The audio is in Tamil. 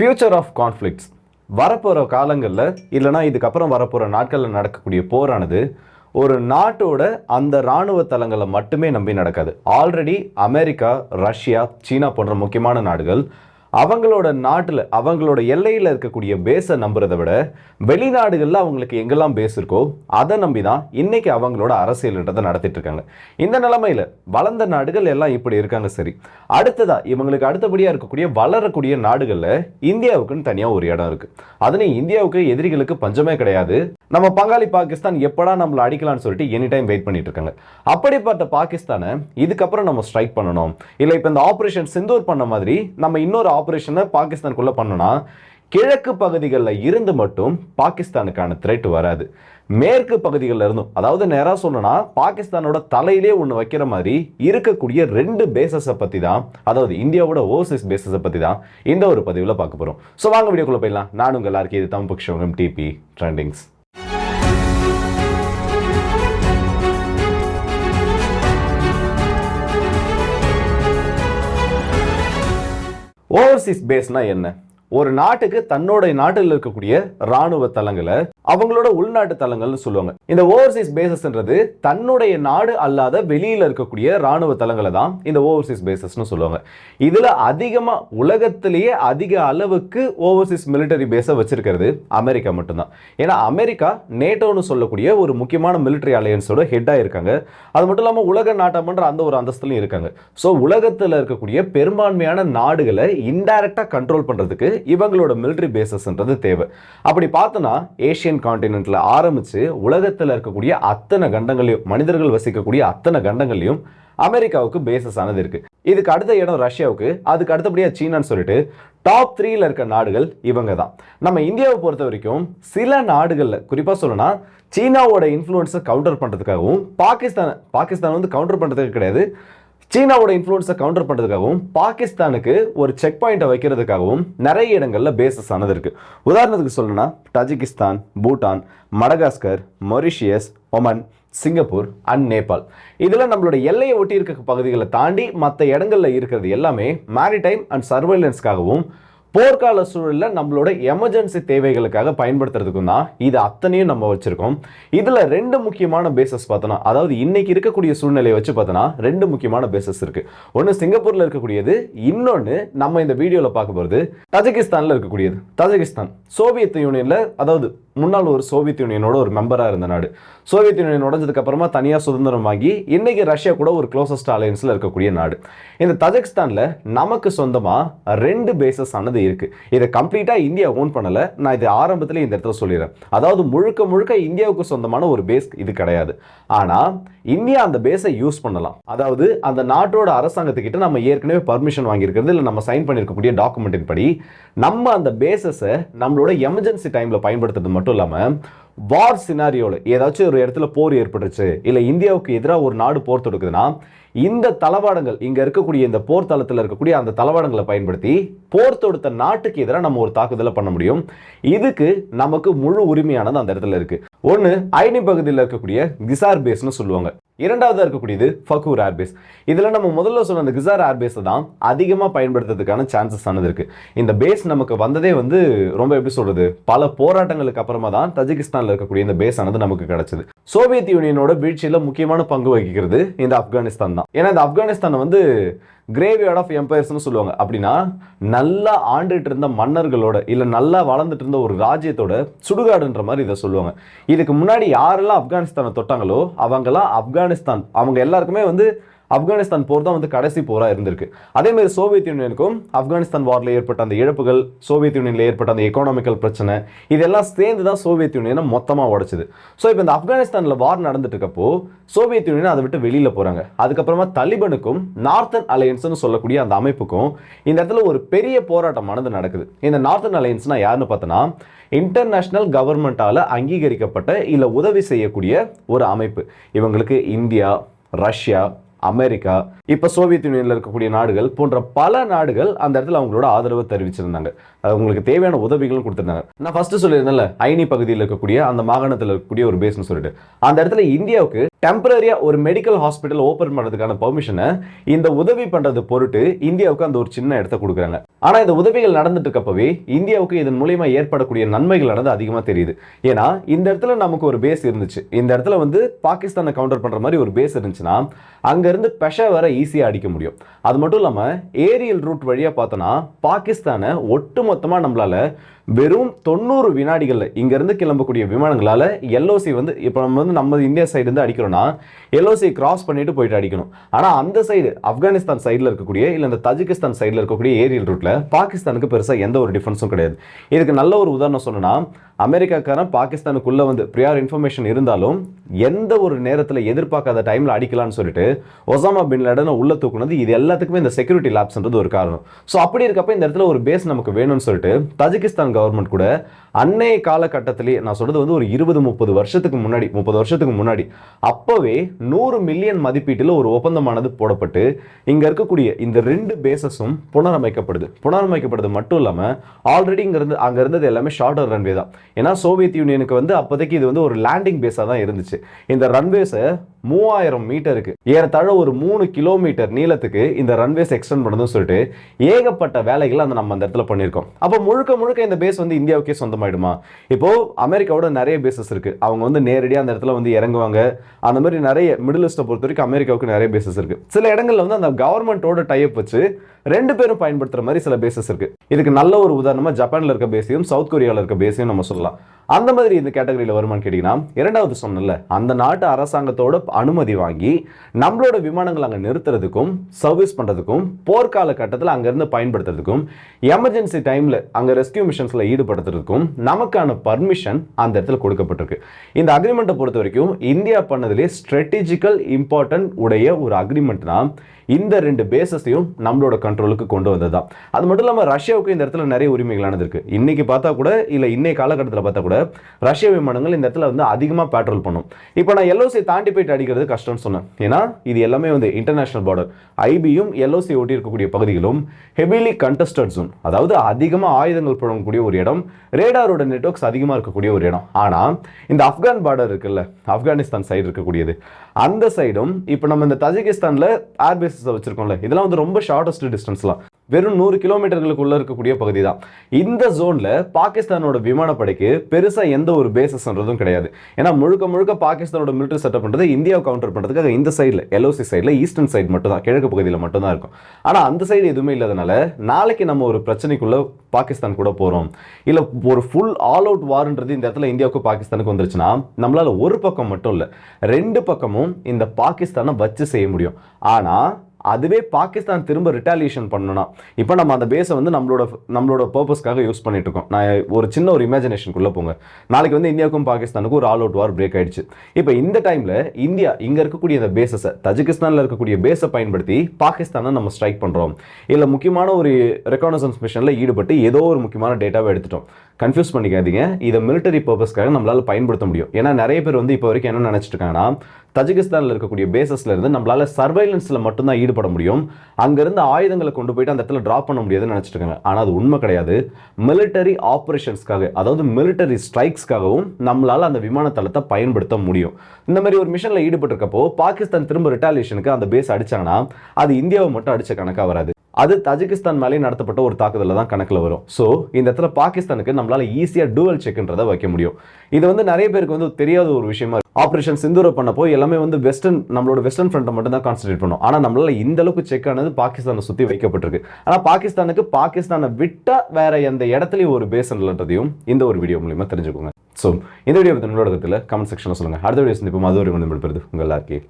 ஃபியூச்சர் ஆஃப் கான்ஃப்ளிக்ஸ் வரப்போகிற காலங்களில் இல்லைனா இதுக்கப்புறம் வரப்போகிற நாட்களில் நடக்கக்கூடிய போரானது ஒரு நாட்டோட அந்த இராணுவ தளங்களை மட்டுமே நம்பி நடக்காது. ஆல்ரெடி அமெரிக்கா ரஷ்யா சீனா போன்ற முக்கியமான நாடுகள் அவங்களோட நாட்டில் அவங்களோட எல்லையில் இருக்கக்கூடிய பேஸை நம்புறதை விட வெளிநாடுகளில் அவங்களுக்கு எங்கெல்லாம் பேஸ் இருக்கோ அதை நம்பி தான் இன்னைக்கு அவங்களோட அரசியல்ன்றதை நடத்திட்டு இருக்காங்க. இந்த நிலைமையில வளர்ந்த நாடுகள் எல்லாம் இப்படி இருக்காங்க சரி. அடுத்ததா இவங்களுக்கு அடுத்தபடியாக இருக்கக்கூடிய வளரக்கூடிய நாடுகளில் இந்தியாவுக்குன்னு தனியாக ஒரு இடம் இருக்கு. அதுலேயும் இந்தியாவுக்கு எதிரிகளுக்கு பஞ்சமே கிடையாது. நம்ம பங்காளி பாகிஸ்தான் எப்படா நம்மளை அடிக்கலாம்னு சொல்லிட்டு எனி டைம் வெயிட் பண்ணிட்டு இருக்காங்க. அப்படிப்பட்ட பாகிஸ்தானை இதுக்கப்புறம் நம்ம ஸ்ட்ரைக் பண்ணணும். இல்லை இப்போ இந்த ஆப்ரேஷன் சிந்தூர் பண்ண மாதிரி நம்ம இன்னொரு ஆப்ரேஷனை பாகிஸ்தானுக்குள்ள பண்ணோன்னா கிழக்கு பகுதிகளில் இருந்து மட்டும் பாகிஸ்தானுக்கான த்ரெட் வராது. மேற்கு பகுதிகளில் இருந்தும் அதாவது நேராக சொல்லணும்னா பாகிஸ்தானோட தலையிலே ஒன்று வைக்கிற மாதிரி இருக்கக்கூடிய ரெண்டு பேசஸை பற்றி தான் அதாவது இந்தியாவோட ஓவர்சீஸ் பேசஸை பற்றி தான் இந்த ஒரு பதிவில் பார்க்க போகிறோம் ஸோ வாங்க வீடியோக்குள்ளே போயிடலாம். நான் உங்கள் எல்லாருக்கும் இது தமிழ் பக்ஷம் டிபி ட்ரெண்டிங்ஸ் ஓவர்சீஸ் பேஸ்னா என்ன ஒரு நாட்டுக்கு தன்னோட நாட்டில் இருக்கக்கூடிய ராணுவ தளங்களை அவங்களோட உள்நாட்டு தளங்கள்னு சொல்லுவாங்க. இந்த ஓவர்சீஸ் பேசஸ்ன்றது தன்னுடைய நாடு அல்லாத வெளியில் இருக்கக்கூடிய ராணுவ தளங்களை தான் இந்த ஓவர்சீஸ் பேசஸ்னு சொல்லுவாங்க. இதில் அதிகமாக உலகத்திலேயே அதிக அளவுக்கு ஓவர்சீஸ் மிலிட்டரி பேஸை வச்சிருக்கிறது அமெரிக்கா மட்டும்தான். ஏன்னா அமெரிக்கா நேட்டோன்னு சொல்லக்கூடிய ஒரு முக்கியமான மிலிட்டரி அலையன்ஸோட ஹெட்டாக இருக்காங்க. அது மட்டும் இல்லாமல் உலக நாட்டம்ன்ற அந்த ஒரு அந்தஸ்துலையும் இருக்காங்க. ஸோ உலகத்தில் இருக்கக்கூடிய பெரும்பான்மையான நாடுகளை இன்டைரக்டாக கண்ட்ரோல் பண்ணுறதுக்கு இவங்களோட மிலிட்டரி பேசஸ்ன்றது தேவை. அப்படி பார்த்தோன்னா ஏஷியன் காண்டினென்ட்ல ஆரம்பிச்சு உலகத்தில் இருக்கக்கூடிய அத்தனை கண்டங்களையும் மனிதர்கள் வசிக்கக்கூடிய அத்தனை கண்டங்களையும் அமெரிக்காவுக்கு பேசஸ் ஆனது இருக்கு. இதுக்கு அடுத்த இடம் ரஷ்யாவுக்கு அதுக்கு அடுத்தபடியாக சீனான்னு சொல்லிட்டு டாப் த்ரீல இருக்க நாடுகள் இவங்க தான். நம்ம இந்தியாவை பொறுத்த வரைக்கும் சில நாடுகளில் குறிப்பாக சொல்லணும்னா சீனாவோட இன்ஃப்ளூயன்ஸை கவுண்டர் பண்ணுறதுக்காகவும் பாகிஸ்தான் பாகிஸ்தான் வந்து கவுண்டர் பண்ணுறதுக்கு கிடையாது. சீனாவோட இன்ஃப்ளூயன்ஸை கவுண்டர் பண்ணுறதுக்காகவும் பாகிஸ்தானுக்கு ஒரு செக் பாயிண்ட்டை வைக்கிறதுக்காகவும் நிறைய இடங்களில் பேசஸ் ஆனது இருக்குது உதாரணத்துக்கு சொல்லணும்னா Tajikistan Bhutan Madagascar Mauritius Oman Singapore and Nepal இதில் நம்மளோட எல்லையை ஒட்டி இருக்க பகுதிகளை தாண்டி மற்ற இடங்களில் இருக்கிறது எல்லாமே மேரிடைம் அண்ட் சர்வைலன்ஸ்க்காகவும் போர்க்கால சூழலில் நம்மளோட எமர்ஜென்சி தேவைகளுக்காக பயன்படுத்துறதுக்கும் தான் இது அத்தனையும் நம்ம வச்சுருக்கோம். இதில் ரெண்டு முக்கியமான பேசஸ் பார்த்தோன்னா அதாவது இன்னைக்கு இருக்கக்கூடிய சூழ்நிலையை வச்சு பார்த்தோன்னா ரெண்டு முக்கியமான பேசஸ் இருக்குது ஒன்று சிங்கப்பூரில் இருக்கக்கூடியது இன்னொன்று நம்ம இந்த வீடியோவில் பார்க்க போகிறது தஜகிஸ்தானில் இருக்கக்கூடியது. தஜகிஸ்தான் சோவியத் யூனியனில் அதாவது முன்னாள் ஒரு சோவியத் யூனியனோட ஒரு மெம்பராக இருந்த நாடு. சோவியத் யூனியன் உடஞ்சதுக்கு அப்புறமா தனியாக சுதந்திரம் வாங்கி இன்றைக்கி ரஷ்யா கூட ஒரு க்ளோசஸ்ட் அலையன்ஸில் இருக்கக்கூடிய நாடு. இந்த தஜக்ஸ்தானில் நமக்கு சொந்தமாக ரெண்டு பேசஸ் ஆனது இருக்குது இதை கம்ப்ளீட்டாக இந்தியா ஓன் பண்ணலை. நான் இது ஆரம்பத்தில் இந்த இடத்துல சொல்லிடுறேன். அதாவது முழுக்க முழுக்க இந்தியாவுக்கு சொந்தமான ஒரு பேஸ் இது கிடையாது. ஆனால் இந்தியா அந்த பேஸை யூஸ் பண்ணலாம். அதாவது அந்த நாட்டோட அரசாங்கத்துக்கிட்ட நம்ம ஏற்கனவே பர்மிஷன் வாங்கியிருக்கிறது இல்லை நம்ம சைன் பண்ணியிருக்கக்கூடிய டாக்குமெண்ட்டின் படி நம்ம அந்த பேசஸை நம்மளோட எமர்ஜென்சி டைமில் பயன்படுத்துறது மட்டும் இல்லாமல் வார் சினாரியோவில் ஏதாச்சும் ஒரு இடத்துல போர் ஏற்பட்டுருச்சு இல்லை இந்தியாவுக்கு எதிராக ஒரு நாடு போர் தொடுக்குதுன்னா இந்த தளவாடங்கள் இங்கே இருக்கக்கூடிய இந்த போர் தளத்தில் இருக்கக்கூடிய அந்த தளவாடங்களை பயன்படுத்தி போர் தொடுத்த நாட்டுக்கு எதிராக நம்ம ஒரு தாக்குதலை பண்ண முடியும். இதுக்கு நமக்கு முழு உரிமையானது அந்த இடத்துல இருக்குது ஒன்று ஐனி பகுதியில் இருக்கக்கூடிய கிசார் பேஸ்னு சொல்லுவாங்க. இரண்டாவதாக இருக்கக்கூடியது ஃபக்கூர் ஏர்பேஸ் இதில் நம்ம முதல்ல சொன்ன அந்த கிசார் ஏர்பேஸை தான் அதிகமாக பயன்படுத்துறதுக்கான சான்சஸ் ஆனது இருக்குது இந்த பேஸ் நமக்கு வந்ததே வந்து ரொம்ப எப்படி சொல்கிறது பல போராட்டங்களுக்கு அப்புறமா தான் தஜிகிஸ்தானில் இருக்கக்கூடிய இந்த பேஸ் ஆனது நமக்கு கிடைச்சது. சோவியத் யூனியனோட வீழ்ச்சியில் முக்கியமான பங்கு வகிக்கிறது இந்த ஆப்கானிஸ்தான் தான். ஏன்னா இந்த ஆப்கானிஸ்தானை வந்து கிரேவியார்ட் ஆஃப் எம்பையர்ஸ்னு சொல்லுவாங்க. அப்படின்னா நல்லா ஆண்டுட்டு இருந்த மன்னர்களோட இல்லை நல்லா வளர்ந்துட்டு இருந்த ஒரு ராஜ்யத்தோட சுடுகாடுன்ற மாதிரி இதை சொல்லுவாங்க. இதுக்கு முன்னாடி யாரெல்லாம் ஆப்கானிஸ்தானை தொட்டாங்களோ அவங்கெல்லாம் ஆப்கானிஸ்தான். அவங்க எல்லாருக்குமே வந்து ஆப்கானிஸ்தான் போர் தான் வந்து கடைசி போராக இருந்திருக்கு. அதே மாதிரி சோவியத் யூனியனுக்கும் ஆப்கானிஸ்தான் வாரில் ஏற்பட்ட அந்த இழப்புகள் சோவியத் யூனியனில் ஏற்பட்ட அந்த எக்கானாமிக்கல் பிரச்சனை இதெல்லாம் சேர்ந்து தான் சோவியத் யூனியனை மொத்தமாக உடைச்சது. ஸோ இப்போ இந்த ஆப்கானிஸ்தானில் வார் நடந்துட்டு இருக்கப்போ சோவியத் யூனியன் அதை விட்டு வெளியில் போகிறாங்க அதுக்கப்புறமா தலிபனுக்கும் நார்த்தன் அலையன்ஸ்னு சொல்லக்கூடிய அந்த அமைப்புக்கும் இந்த இடத்துல ஒரு பெரிய போராட்டமானது நடக்குது. இந்த நார்த்தன் அலையன்ஸ்னால் யாருன்னு பார்த்தோன்னா இன்டர்நேஷ்னல் கவர்மெண்ட்டால் அங்கீகரிக்கப்பட்ட இல்லை உதவி செய்யக்கூடிய ஒரு அமைப்பு. இவங்களுக்கு இந்தியா ரஷ்யா அமெரிக்கா இப்போ சோவியத் யூனியனில் இருக்கக்கூடிய நாடுகள் போன்ற பல நாடுகள் அந்த இடத்துல அவங்களோட ஆதரவு தெரிவிச்சிருந்தாங்க. அவங்களுக்கு உங்களுக்கு தேவையான உதவிகளும் கொடுத்துருந்தாங்க. நான் ஃபர்ஸ்ட் சொல்லியிருந்தேன்ல ஐனி பகுதியில் இருக்கக்கூடிய அந்த மாகாணத்தில் இருக்கக்கூடிய ஒரு பேஸ்னு சொல்லிட்டு. அந்த இடத்துல இந்தியாவுக்கு டெம்பரரியாக ஒரு மெடிக்கல் ஹாஸ்பிட்டல் ஓப்பன் பண்ணுறதுக்கான பெர்மிஷனை இந்த உதவி பண்ணுறது பொருட்டு இந்தியாவுக்கு அந்த ஒரு சின்ன இடத்த கொடுக்குறாங்க. ஆனால் இந்த உதவிகள் நடந்துட்டு இருக்கப்பவே இந்தியாவுக்கு இதன் மூலயமா ஏற்படக்கூடிய நன்மைகள் நடந்து அதிகமாக தெரியுது. ஏன்னா இந்த இடத்துல நமக்கு ஒரு பேஸ் இருந்துச்சு. இந்த இடத்துல வந்து பாகிஸ்தானை கவுண்டர் பண்ணுற மாதிரி ஒரு பேஸ் இருந்துச்சுன்னா அங்கேருந்து பெஷ வர ஈஸியாக அடிக்க முடியும். அது மட்டும் இல்லாமல் ஏரியல் ரூட் வழியாக பார்த்தோன்னா பாகிஸ்தானை ஒட்டுமொத்தமா நம்மளால வெறும் தொண்ணூறு வினாடிகளில் இங்கேருந்து கிளம்பக்கூடிய விமானங்களால் எல்ஓசி வந்து இப்போ நம்ம வந்து நம்ம இந்தியா சைடுலேருந்து அடிக்கிறோன்னா அடிக்கிறோம்னா எல்ஓசி கிராஸ் பண்ணிட்டு போயிட்டு அடிக்கணும். ஆனால் அந்த சைடு ஆப்கானிஸ்தான் சைடில் இருக்கக்கூடிய இல்லை இந்த தஜிகிஸ்தான் சைடில் இருக்கக்கூடிய ஏரியல் ரூட்டில் பாகிஸ்தானுக்கு பெருசாக எந்த ஒரு டிஃபரன்ஸும் கிடையாது. இதுக்கு நல்ல ஒரு உதாரணம் சொன்னால் அமெரிக்காக்காரன் பாகிஸ்தானுக்குள்ளே வந்து ப்ரியார் இன்ஃபர்மேஷன் இருந்தாலும் எந்த ஒரு நேரத்தில் எதிர்பார்க்காத டைமில் அடிக்கலாம்னு சொல்லிட்டு ஒசாமா பின் லடனை உள்ள தூக்குனது இது எல்லாத்துக்குமே இந்த செக்யூரிட்டி லேப்ஸ்ன்றது ஒரு காரணம். ஸோ அப்படி இருக்கப்ப இந்த இடத்துல ஒரு பேஸ் நமக்கு வேணும்னு சொல்லிட்டு தஜிகிஸ்தான் கவர்மெண்ட் கூட அன்னைய காலகட்டத்திலேயே நான் சொல்றது வந்து ஒரு இருபது முப்பது வருஷத்துக்கு முன்னாடி முப்பது வருஷத்துக்கு முன்னாடி அப்போவே நூறு மில்லியன் மதிப்பீட்டில் ஒரு ஒப்பந்தமானது போடப்பட்டு இங்கே இருக்கக்கூடிய இந்த ரெண்டு பேசஸும் புனரமைக்கப்படுது. புனரமைக்கப்படுது மட்டும் இல்லாமல் ஆல்ரெடி இங்கேருந்து அங்கே இருந்தது எல்லாமே ஷார்ட் ரன்வே தான். ஏன்னா சோவியத் யூனியனுக்கு வந்து அப்போதைக்கு இது வந்து ஒரு லேண்டிங் பேஸாக தான் இருந்துச்சு. இந்த ரன்வேஸை மூவாயிரம் மீட்டருக்கு ஏறத்தாழ ஒரு மூணு கிலோமீட்டர் நீளத்துக்கு இந்த ரன்வேஸ் எக்ஸ்டெண்ட் பண்ணதுன்னு சொல்லிட்டு ஏகப்பட்ட வேலைகளை அந்த நம்ம அந்த இடத்துல பண்ணியிருக்கோம். அப்போ முழுக்க முழுக்க இந்த பேஸ் வந்து இந்தியாவுக்கே சொந்தமாயிடுமா? இப்போ அமெரிக்காவோட நிறைய பேசஸ் இருக்கு. அவங்க வந்து நேரடியாக அந்த இடத்துல வந்து இறங்குவாங்க. அந்த மாதிரி நிறைய மிடில் ஈஸ்ட்டை பொறுத்த வரைக்கும் அமெரிக்காவுக்கு நிறைய பேசஸ் இருக்கு. சில இடங்களில் வந்து அந்த கவர்மெண்ட்டோட டைப் வச்சு ரெண்டு பேரும் பயன்படுத்துற மாதிரி சில பேசஸ் இருக்கு. இதுக்கு நல்ல ஒரு உதாரணமா ஜப்பான்ல இருக்க பேஸையும் சவுத் கொரியாவில் இருக்க பேஸையும் நம்ம சொல்லலாம். அந்த மாதிரி இந்த கேட்டகரியில் வருமானு கேட்டிங்கன்னா இரண்டாவது சொன்னல அந்த நாட்டு அரசாங்கத்தோட அனுமதி வாங்கி நம்மளோட விமானங்கள் அங்கே நிறுத்துறதுக்கும் சர்வீஸ் பண்ணுறதுக்கும் போர்க்கால கட்டத்தில் அங்கேருந்து பயன்படுத்துறதுக்கும் எமர்ஜென்சி டைமில் அங்கே ரெஸ்கியூ மிஷன்ஸில் ஈடுபடுத்துறதுக்கும் நமக்கான பர்மிஷன் அந்த இடத்துல கொடுக்கப்பட்டிருக்கு. இந்த அக்ரிமெண்ட்டை பொறுத்த வரைக்கும் இந்தியா பண்ணதுலேயே ஸ்ட்ராட்டஜிக்கல் இம்பார்ட்டன்ட் உடைய ஒரு அக்ரிமெண்ட்னா இந்த ரெண்டு பேசஸையும் நம்மளோட கண்ட்ரோலுக்கு கொண்டு வந்தது தான் அது மட்டும் இல்லாமல் ரஷ்யாவுக்கு இந்த இடத்துல நிறைய உரிமைகளானது இருக்குது இன்றைக்கி பார்த்தா கூட இல்லை இன்றைய காலகட்டத்தில் பார்த்தா கூட ரஷ்ய விமானங்கள் இந்த இடத்துல வந்து அதிகமாக பேட்ரோல் பண்ணும். இப்போ நான் எல்ஓசி தாண்டி போயிட்டு அடிக்கிறது கஷ்டம்னு சொன்னேன். ஏன்னா இது எல்லாமே வந்து இன்டர்நேஷனல் பார்டர் ஐபியும் எல்ஓசி ஒட்டி இருக்கக்கூடிய பகுதிகளும் ஹெவிலி கண்டஸ்டட் ஜோன் அதாவது அதிகமாக ஆயுதங்கள் புழங்கக்கூடிய ஒரு இடம் ரேடாரோட நெட்ஒர்க்ஸ் அதிகமாக இருக்கக்கூடிய ஒரு இடம். ஆனால் இந்த ஆப்கான் பார்டர் இருக்குல்ல ஆப்கானிஸ்தான் சைடு இருக்கக்கூடியது. அந்த சைடும் இப்போ நம்ம இந்த தஜிகிஸ்தானில் டிஸ்டன்ஸை வச்சிருக்கோம்ல இதெல்லாம் வந்து ரொம்ப ஷார்டஸ்ட் டிஸ்டன்ஸ்லாம் வெறும் நூறு கிலோமீட்டர்களுக்குள்ள இருக்கக்கூடிய பகுதி தான். இந்த ஜோன்ல பாகிஸ்தானோட விமானப்படைக்கு பெருசா எந்த ஒரு பேசஸ்ன்றதும் கிடையாது. ஏன்னா முழுக்க முழுக்க பாகிஸ்தானோட மிலிட்டரி செட்டப் பண்றது இந்தியாவை கவுண்டர் பண்றதுக்காக இந்த சைடில் எல்ஓசி சைடில் ஈஸ்டர்ன் சைடு மட்டும் தான் கிழக்கு பகுதியில் மட்டும் தான் இருக்கும். ஆனால் அந்த சைடு எதுவுமே இல்லாதனால நாளைக்கு நம்ம ஒரு பிரச்சனைக்குள்ள பாகிஸ்தான் கூட போகிறோம் இல்லை ஒரு ஃபுல் ஆல் அவுட் வார்ன்றது இந்த இடத்துல இந்தியாவுக்கு பாகிஸ்தானுக்கு வந்துருச்சுன்னா நம்மளால் ஒரு பக்கம் மட்டும் இல்லை ரெண்டு பக்கமும் இந்த பாகிஸ்தானை வச்சு செய்ய முடியும். ஆனால் அதுவே பாகிஸ்தான் திரும்ப ரிட்டாலியேஷன் பண்ணணும்னா. இப்போ நம்ம அந்த பேஸை வந்து நம்மளோட நம்மளோட பர்பஸ்க்காக யூஸ் பண்ணிட்டு இருக்கோம். நான் ஒரு சின்ன ஒரு இமேஜினேஷனுக்குள்ளே போங்க. நாளைக்கு வந்து இந்தியாவுக்கும் பாகிஸ்தானுக்கும் ஒரு ஆல் அவுட் வார் பிரேக் ஆயிடுச்சு. இப்போ இந்த டைம்ல இந்தியா இங்க இருக்கக்கூடிய இந்த பேசஸை தஜிகிஸ்தான்ல இருக்கக்கூடிய பேஸை பயன்படுத்தி பாகிஸ்தானை நம்ம ஸ்ட்ரைக் பண்றோம். இல்லை முக்கியமான ஒரு ரெக்கானசன்ஸ் மிஷனில் ஈடுபட்டு ஏதோ ஒரு முக்கியமான டேட்டாவை எடுத்துட்டோம். கன்ஃபியூஸ் பண்ணிக்காதீங்க. இதை மிலிட்டரி பர்பஸ்க்காக நம்மளால பயன்படுத்த முடியும். ஏன்னா நிறைய பேர் வந்து இப்போ வரைக்கும் என்ன நினைச்சிட்டு இருக்காங்கன்னா தஜிகிஸ்தானில் இருக்கக்கூடிய பேசஸ்ல இருந்து நம்மளால சர்வைலன்ஸ்ல மட்டும்தான் ஈடுபட முடியும். அங்கிருந்து ஆயுதங்களை கொண்டு போயிட்டு அந்த இடத்துல டிராப் பண்ண முடியாதுன்னு நினச்சிட்டு இருக்காங்க. ஆனால் அது உண்மை கிடையாது. மிலிட்டரி ஆப்ரேஷன்ஸ்க்காக அதாவது மிலிட்டரி ஸ்ட்ரைக்ஸ்க்காகவும் நம்மளால அந்த விமான தளத்தை பயன்படுத்த முடியும். இந்த மாதிரி ஒரு மிஷனில் ஈடுபட்டிருக்கப்போ பாகிஸ்தான் திரும்ப ரிட்டாலியேஷனுக்கு அந்த பேஸ் அடிச்சாங்கன்னா அது இந்தியாவை மட்டும் அடிச்ச கணக்காக வராது. அது தஜிகிஸ்தான் மேலே நடத்தப்பட்ட ஒரு தாக்குதலில் தான் கணக்கில் வரும். ஸோ இந்த இடத்துல பாகிஸ்தானுக்கு நம்மளால ஈஸியாக டூவல் செக்ன்றதை வைக்க முடியும். இது வந்து நிறைய பேருக்கு வந்து தெரியாத ஒரு விஷயமா இருக்கு. ஆபரேஷன் பண்ணப்போ எல்லாமே வந்து வெஸ்டர்ன் நம்மளோட வெஸ்டர்ன் ஃப்ரண்ட்டை மட்டும் தான் கான்சன்ட்ரேட் பண்ணோம். ஆனால் நம்மளால இந்த அளவுக்கு செக் ஆனது பாகிஸ்தானை சுற்றி வைக்கப்பட்டிருக்கு. ஆனால் பாகிஸ்தானுக்கு பாகிஸ்தானை விட்டால் வேற எந்த இடத்துலையும் ஒரு பேஸ் இல்லைன்றதையும் இந்த ஒரு வீடியோ மூலியமாக தெரிஞ்சுக்கோங்க. ஸோ இந்த வீடியோ பற்றி உங்களோட கருத்தில் கமெண்ட் செக்ஷனில் சொல்லுங்கள் அடுத்த வீடியோ சந்திப்போம். அது ஒரு வந்து உங்கள் எல்லாருக்கே